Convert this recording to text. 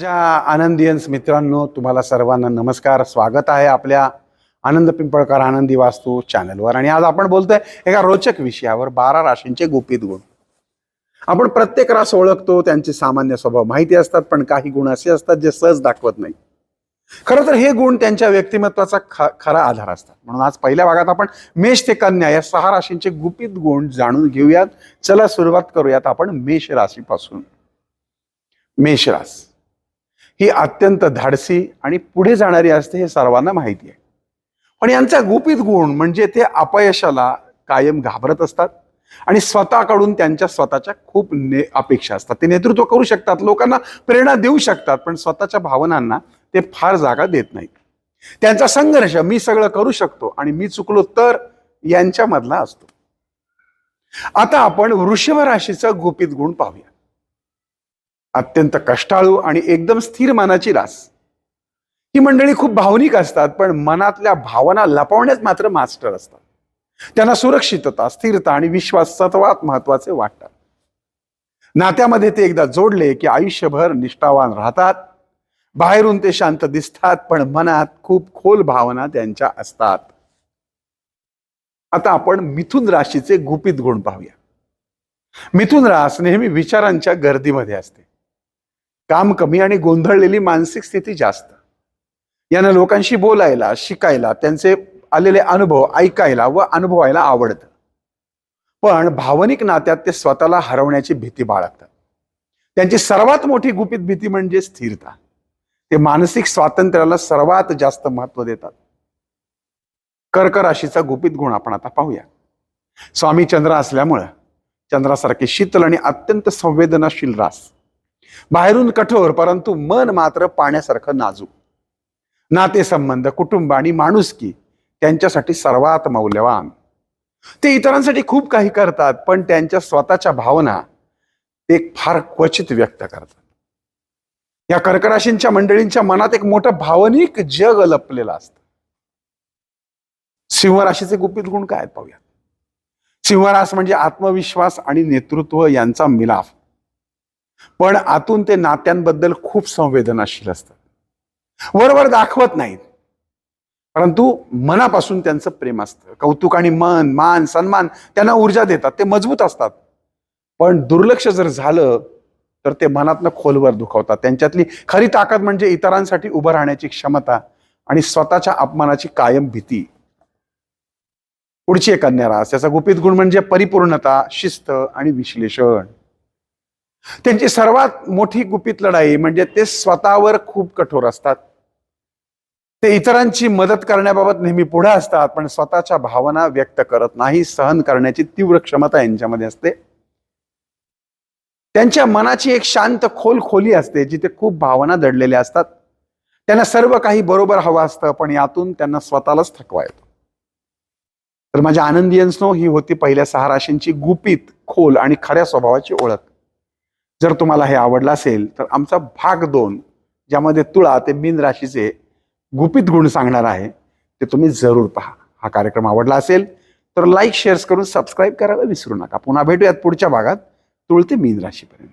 माझ्या आनंदियन्स मित्रांनो तुम्हाला सर्वांना नमस्कार. स्वागत आहे आपल्या आनंद पिंपळकर आनंदी वास्तू चॅनलवर. आणि आज आपण बोलतोय एका रोचक विषयावर बारा राशींचे गुपित गुण. आपण प्रत्येक रास ओळखतो त्यांचे सामान्य स्वभाव माहिती असतात पण काही गुण असे असतात जे सहज दाखवत नाही. खरं तर हे गुण त्यांच्या व्यक्तिमत्वाचा ख खरा आधार असतात. म्हणून आज पहिल्या भागात आपण मेष ते कन्या या सहा राशींचे गुपित गुण जाणून घेऊयात. चला सुरुवात करूयात आपण मेष राशीपासून. मेष रास. ही अत्यंत धाडसी आणि पुढे जाणारी असते हे सर्वांना माहिती आहे. पण यांचा गुपित गुण म्हणजे ते अपयशाला कायम घाबरत असतात आणि स्वतःकडून त्यांच्या स्वतःच्या खूप ने अपेक्षा असतात. ते नेतृत्व करू शकतात लोकांना प्रेरणा देऊ शकतात पण स्वतःच्या भावनांना ते फार जागा देत नाहीत. त्यांचा संघर्ष मी सगळं करू शकतो आणि मी चुकलो तर यांच्यामधला असतो. आता आपण वृषभ राशीचा गुपित गुण पाहूया. अत्यंत कष्टाळू आणि एकदम स्थिर मनाची रास. ही मंडळी खूप भावनिक असतात पण मनातल्या भावना लपवण्यात मात्र मास्टर असतात. त्यांना सुरक्षितता स्थिरता आणि विश्वास सर्वात महत्त्वाचे वाटतात. नात्यामध्ये ते एकदा जोडले की आयुष्यभर निष्ठावान राहतात. बाहेरून ते शांत दिसतात पण मनात खूप खोल भावना त्यांच्या असतात. आता आपण मिथुन राशीचे गुपित गुण पाहूया. मिथुन रास नेहमी विचारांच्या गर्दीमध्ये असते. काम कमी आणि गोंधळलेली मानसिक स्थिती जास्त. यांना लोकांशी बोलायला शिकायला त्यांचे आलेले अनुभव ऐकायला व अनुभवायला आवडतं. पण भावनिक नात्यात ते स्वतःला हरवण्याची भीती बाळगतात. त्यांची सर्वात मोठी गुपित भीती म्हणजे स्थिरता. ते मानसिक स्वातंत्र्याला सर्वात जास्त महत्त्व देतात. कर्क राशीचा गुपित गुण आपण आता पाहूया. स्वामी चंद्र असल्यामुळं चंद्रासारखे शीतल आणि अत्यंत संवेदनाशील रास बाहेरून कठोर परंतु मन मात्र पाण्यासारखं नाजूक. नातेसंबंध कुटुंब आणि माणुसकी त्यांच्यासाठी सर्वात मौल्यवान. ते इतरांसाठी खूप काही करतात पण त्यांच्या स्वतःच्या भावना ते फार क्वचित व्यक्त करतात. या कर्कराशींच्या मंडळींच्या मनात एक मोठं भावनिक जग लपलेलं असतं. सिंहराशीचे गुपित गुण काय पाहूया सिंहरास म्हणजे आत्मविश्वास आणि नेतृत्व यांचा मिलाफ. पण आतून ते नात्यांबद्दल खूप संवेदनाशील असतात. वरवर दाखवत नाहीत. परंतु मनापासून त्यांचं प्रेम असतं. कौतुक आणि मन मान सन्मान त्यांना ऊर्जा देतात. ते मजबूत असतात. पण दुर्लक्ष जर झालं तर ते मनातनं खोलवर दुखावतात. त्यांच्यातली खरी ताकद म्हणजे इतरांसाठी उभं राहण्याची क्षमता आणि स्वतःच्या अपमानाची कायम भीती. पुढची एक कन्या रास. त्याचा गुपित गुण म्हणजे परिपूर्णता शिस्त आणि विश्लेषण. त्यांची सर्वात मोठी गुपित लढाई म्हणजे ते स्वतःवर खूप कठोर असतात. ते इतरांची मदत करण्याबाबत नेहमी पुढे असतात पण स्वतःच्या भावना व्यक्त करत नाही सहन करण्याची तीव्र क्षमता यांच्यामध्ये असते. त्यांच्या मनाची एक शांत खोल खोली असते जिथे खूप भावना दडलेल्या असतात. त्यांना सर्व काही बरोबर हवं असतं पण यातून त्यांना स्वतःलाच थकवा येतो. तर माझ्या आनंदियन्सनो ही होती पहिल्या सहा राशींची गुपित खोल आणि खऱ्या स्वभावाची ओळख. जर तुम्हाला हे आवडलं असेल तर आमचा भाग दोन ज्यामध्ये तुळा ते मीन राशीचे गुपित गुण सांगणार आहे ते तुम्ही जरूर पहा. हा कार्यक्रम आवडला असेल तर लाईक शेअर्स करून सबस्क्राईब करायला विसरू नका. पुन्हा भेटूयात पुढच्या भागात तुळ ते मीन राशीपर्यंत.